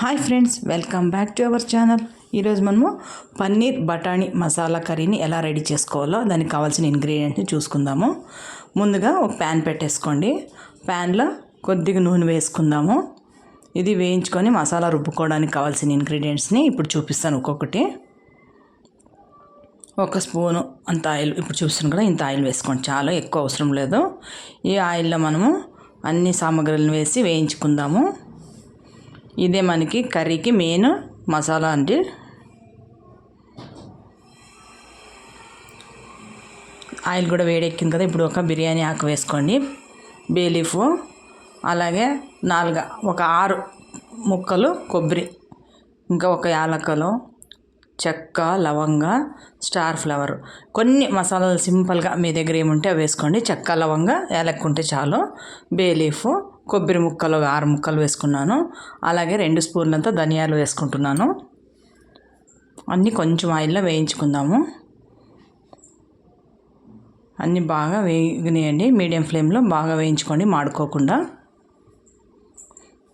Hi friends welcome back to our channel ఈరోజు మనము పన్నీర్ బఠానీ మసాలా కర్రీని ఎలా రెడీ చేసుకోవాలో దానికి కావాల్సిన ఇంగ్రీడియంట్ని చూసుకుందాము. ముందుగా ఒక ప్యాన్ పెట్టేసుకోండి. ప్యాన్లో కొద్దిగా నూనె వేసుకుందాము. ఇది వేయించుకొని మసాలా రుబ్బుకోవడానికి కావాల్సిన ఇంగ్రీడియంట్స్ని ఇప్పుడు చూపిస్తాను ఒక్కొక్కటి. ఒక స్పూను అంత ఆయిల్ ఇప్పుడు చూపిస్తాను కదా ఇంత ఆయిల్ వేసుకోండి. చాలా ఎక్కువ అవసరం లేదు. ఈ ఆయిల్లో మనము అన్ని సామాగ్రిలను వేసి వేయించుకుందాము. ఇదే మనకి కర్రీకి మెయిన్ మసాలా అండి. ఆయిల్ కూడా వేడెక్కింది కదా ఇప్పుడు ఒక బిర్యానీ ఆకు వేసుకోండి. బేలీఫ్ అలాగే నాలుగు ఒక ఆరు ముక్కలు కొబ్బరి ఇంకా ఒక యాలక్కలు చెక్క లవంగ స్టార్ ఫ్లవర్. కొన్ని మసాలాలు సింపుల్గా మీ దగ్గర ఏముంటే అవి వేసుకోండి. చెక్క లవంగ యాలక్కు ఉంటే చాలు బేలీఫ్ కొబ్బరి ముక్కలు ఆరు ముక్కలు వేసుకున్నాను. అలాగే రెండు స్పూన్లంతా ధనియాలు వేసుకుంటున్నాను. అన్నీ కొంచెం ఆయిల్లో వేయించుకుందాము. అన్నీ బాగా వేగినాయండి. మీడియం ఫ్లేమ్లో బాగా వేయించుకోండి మాడుకోకుండా.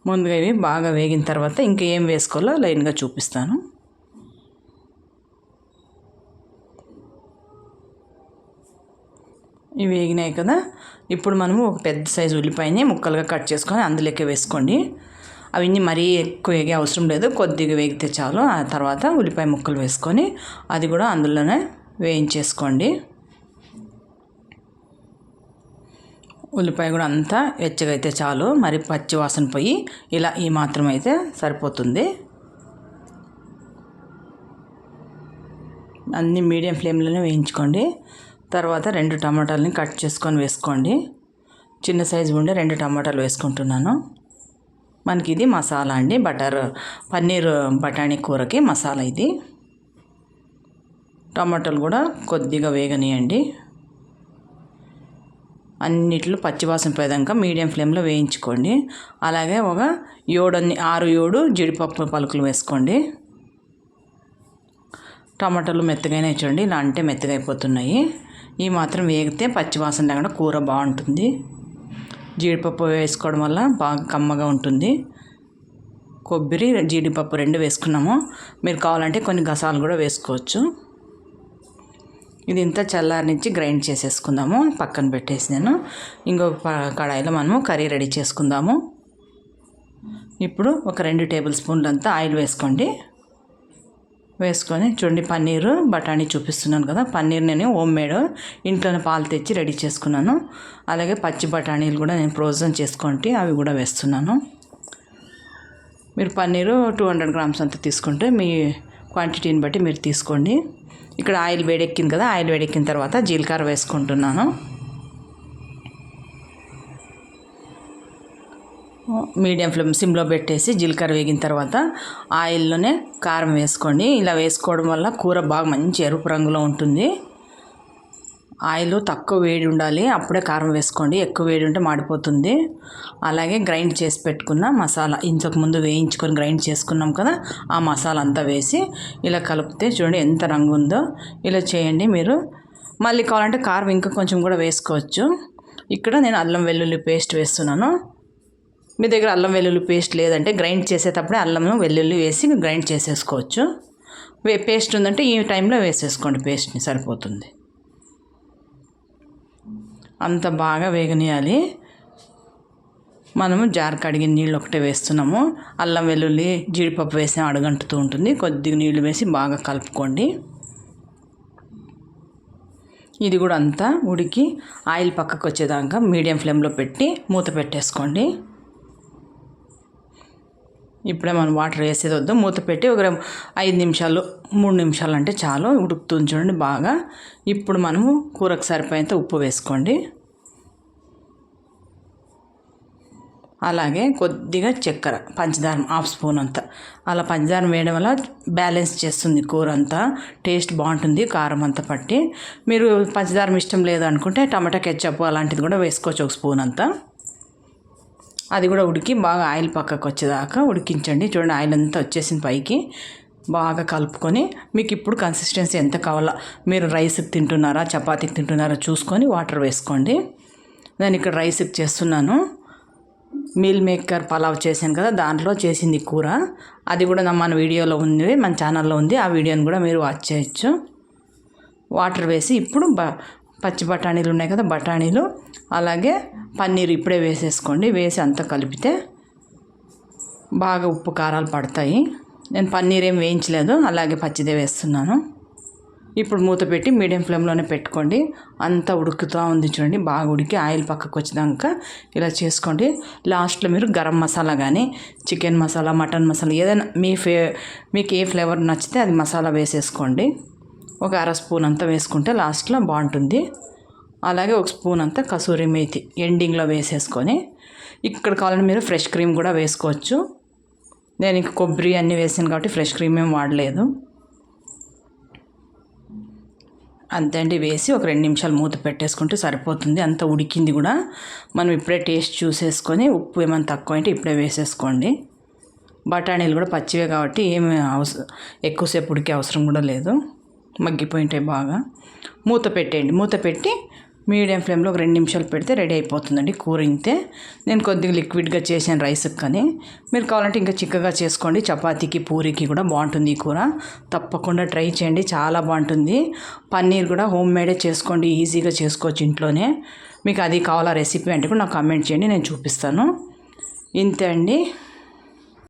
ముందుగా ఇవి బాగా వేగిన తర్వాత ఇంకా ఏం వేసుకోవాలో లైన్గా చూపిస్తాను. ఇవి వేగినాయి కదా. ఇప్పుడు మనము ఒక పెద్ద సైజు ఉల్లిపాయని ముక్కలుగా కట్ చేసుకొని అందులోకి వేసుకోండి. అవన్నీ మరీ ఎక్కువ వేగే అవసరం లేదు. కొద్దిగా వేగితే చాలు. ఆ తర్వాత ఉల్లిపాయ ముక్కలు వేసుకొని అది కూడా అందులోనే వేయించేసుకోండి. ఉల్లిపాయ కూడా అంతా వెచ్చగా అయితే చాలు. మరి పచ్చి వాసన పోయి ఇలా ఈ మాత్రం అయితే సరిపోతుంది. అన్నీ మీడియం ఫ్లేమ్లోనే వేయించుకోండి. తర్వాత రెండు టమాటాలని కట్ చేసుకొని వేసుకోండి. చిన్న సైజు ఉండే రెండు టమాటాలు వేసుకుంటున్నాను. మనకి ఇది మసాలా అండి బటర్ పన్నీర్ బఠానీ కూరకి మసాలా ఇది. టమాటాలు కూడా కొద్దిగా వేగనియండి. అన్నిట్లో పచ్చివాసన పోయేదాకా మీడియం ఫ్లేమ్లో వేయించుకోండి. అలాగే ఒక ఏడు ఆరు ఏడు జీడిపప్పు పలుకులు వేసుకోండి. టమాటాలు మెత్తగానే చూడండి ఇలా అంటే మెత్తగా అయిపోతున్నాయి ఈ మాత్రం వేగితే పచ్చివాసన లేకుండా కూర బాగుంటుంది. జీడిపప్పు వేసుకోవడం వల్ల బాగా కమ్మగా ఉంటుంది. కొబ్బరి జీడిపప్పు రెండు వేసుకున్నాము. మీరు కావాలంటే కొన్ని గసాలు కూడా వేసుకోవచ్చు. ఇది ఇంత చల్లారి నుంచి గ్రైండ్ చేసేసుకుందాము. పక్కన పెట్టేసి నేను ఇంకొక కడాయిలో మనము కర్రీ రెడీ చేసుకుందాము. ఇప్పుడు ఒక రెండు టేబుల్ స్పూన్లంతా ఆయిల్ వేసుకోండి. వేసుకొని చూడండి పన్నీరు బఠానీ చూపిస్తున్నాను కదా పన్నీర్ నేను హోమ్ మేడ్ ఇంట్లోనే పాలు తెచ్చి రెడీ చేసుకున్నాను. అలాగే పచ్చి బఠానీలు కూడా నేను ఫ్రోజన్ చేసుకుంటే అవి కూడా వేస్తున్నాను. మీరు పన్నీరు టూ హండ్రెడ్ గ్రామ్స్ అంత తీసుకుంటే మీ క్వాంటిటీని బట్టి మీరు తీసుకోండి. ఇక్కడ ఆయిల్ వేడెక్కింది కదా ఆయిల్ వేడెక్కిన తర్వాత జీలకర్ర వేసుకుంటున్నాను. మీడియం ఫ్లేమ్ సిమ్లో పెట్టేసి జీలకర్ర వేగిన తర్వాత ఆయిల్లోనే కారం వేసుకోండి. ఇలా వేసుకోవడం వల్ల కూర బాగా మంచి ఎరుపు రంగులో ఉంటుంది. ఆయిల్ తక్కువ వేడి ఉండాలి. అప్పుడే కారం వేసుకోండి. ఎక్కువ వేడి ఉంటే మాడిపోతుంది. అలాగే గ్రైండ్ చేసి పెట్టుకున్న మసాలా ఇంతకు ముందు వేయించుకొని గ్రైండ్ చేసుకున్నాం కదా ఆ మసాలా అంతా వేసి ఇలా కలిపితే చూడండి ఎంత రంగు ఉందో. ఇలా చేయండి మీరు. మళ్ళీ కావాలంటే కారం ఇంకా కొంచెం కూడా వేసుకోవచ్చు. ఇక్కడ నేను అల్లం వెల్లుల్లి పేస్ట్ వేస్తున్నాను. మీ దగ్గర అల్లం వెల్లుల్లి పేస్ట్ లేదంటే గ్రైండ్ చేసేటప్పుడే అల్లం వెల్లుల్లి వేసి గ్రైండ్ చేసేసుకోవచ్చు. వే పేస్ట్ ఉందంటే ఈ టైంలో వేసేసుకోండి పేస్ట్ని సరిపోతుంది. అంత బాగా వేగనీయాలి. మనము జార్ కడిగిన నీళ్ళు ఒకటే వేస్తున్నాము. అల్లం వెల్లుల్లి జీడిపప్పు వేసి అడుగంటుతూ ఉంటుంది. కొద్దిగా నీళ్ళు వేసి బాగా కలుపుకోండి. ఇది కూడా అంతా ఉడికి ఆయిల్ పక్కకు వచ్చేదాకా మీడియం ఫ్లేమ్లో పెట్టి మూత పెట్టేసుకోండి. ఇప్పుడే మనం వాటర్ వేసేది వద్దు మూత పెట్టి ఒక ఐదు నిమిషాలు మూడు నిమిషాలు అంటే చాలు ఉడుకుతుంది చూడండి బాగా. ఇప్పుడు మనము కూరకు సరిపోయేంత ఉప్పు వేసుకోండి. అలాగే కొద్దిగా చక్కెర పంచదార హాఫ్ స్పూన్ అంతా. అలా పంచదార వేయడం వల్ల బ్యాలెన్స్ చేస్తుంది కూర అంతా టేస్ట్ బాగుంటుంది కారం అంతా పట్టి. మీరు పంచదారం ఇష్టం లేదు అనుకుంటే టమాటా కెచ్చప్ అలాంటిది కూడా వేసుకోవచ్చు ఒక స్పూన్ అంతా. అది కూడా ఉడికి బాగా ఆయిల్ పక్కకు వచ్చేదాకా ఉడికించండి. చూడండి ఆయిల్ అంతా వచ్చేసిన పైకి. బాగా కలుపుకొని మీకు ఇప్పుడు కన్సిస్టెన్సీ ఎంత కావాలో? మీరు రైస్కి తింటున్నారా చపాతీకి తింటున్నారా చూసుకొని వాటర్ వేసుకోండి. నేను ఇక్కడ రైస్కి చేస్తున్నాను. మీల్ మేకర్ పలావ్ చేశాను కదా దాంట్లో చేసింది కూర. అది కూడా మన వీడియోలో ఉంది మన ఛానల్లో ఉంది. ఆ వీడియోని కూడా మీరు వాచ్ చేయొచ్చు. వాటర్ వేసి ఇప్పుడు బ పచ్చి బఠానీలు ఉన్నాయి కదా బఠానీలు. అలాగే పన్నీర్ ఇప్పుడే వేసేసుకోండి. వేసి అంతా కలిపితే బాగా ఉప్పు కారాలు పడతాయి. నేను పన్నీర్ ఏం వేయించలేదు అలాగే పచ్చిదే వేస్తున్నాను. ఇప్పుడు మూత పెట్టి మీడియం ఫ్లేమ్లోనే పెట్టుకోండి. అంతా ఉడుకుతూ ఉంది చూడండి బాగా ఉడికి. ఆయిల్ పక్కకు వచ్చినాక ఇలా చేసుకోండి. లాస్ట్లో మీరు గరం మసాలా కానీ చికెన్ మసాలా మటన్ మసాలా ఏదైనా మీ ఫే మీకు ఏ ఫ్లేవర్ నచ్చితే అది మసాలా వేసేసుకోండి. ఒక అర స్పూన్ అంతా వేసుకుంటే లాస్ట్లో బాగుంటుంది. అలాగే ఒక స్పూన్ అంతా కసూరి మేతి ఎండింగ్లో వేసేసుకొని ఇక్కడ కావాలంటే మీరు ఫ్రెష్ క్రీమ్ కూడా వేసుకోవచ్చు. నేను ఇంక కొబ్బరి అన్నీ వేసాను కాబట్టి ఫ్రెష్ క్రీమ్ ఏం వాడలేదు. అంతే అండి వేసి ఒక రెండు నిమిషాలు మూత పెట్టేసుకుంటే సరిపోతుంది. అంత ఉడికింది కూడా. మనం ఇప్పుడే టేస్ట్ చూసేసుకొని ఉప్పు ఏమైనా తక్కువ అంటే ఇప్పుడే వేసేసుకోండి. బఠానీలు కూడా పచ్చివే కాబట్టి ఏమి అవసరం ఎక్కువసేపు ఉడికే అవసరం కూడా లేదు. మగ్గిపోయింటాయి బాగా. మూత పెట్టేయండి. మూత పెట్టి మీడియం ఫ్లేమ్లో ఒక రెండు నిమిషాలు పెడితే రెడీ అయిపోతుందండి కూర ఇంతే నేను కొద్దిగా లిక్విడ్గా చేశాను రైస్కి కానీ. మీరు కావాలంటే ఇంకా చిక్కగా చేసుకోండి. చపాతీకి పూరికి కూడా బాగుంటుంది ఈ కూర. తప్పకుండా ట్రై చేయండి. చాలా బాగుంటుంది. పన్నీర్ కూడా హోమ్ మేడే చేసుకోండి. ఈజీగా చేసుకోవచ్చు ఇంట్లోనే. మీకు అది కావాలా రెసిపీ అంటే కూడా నాకు కామెంట్ చేయండి. నేను చూపిస్తాను. ఇంతే అండి.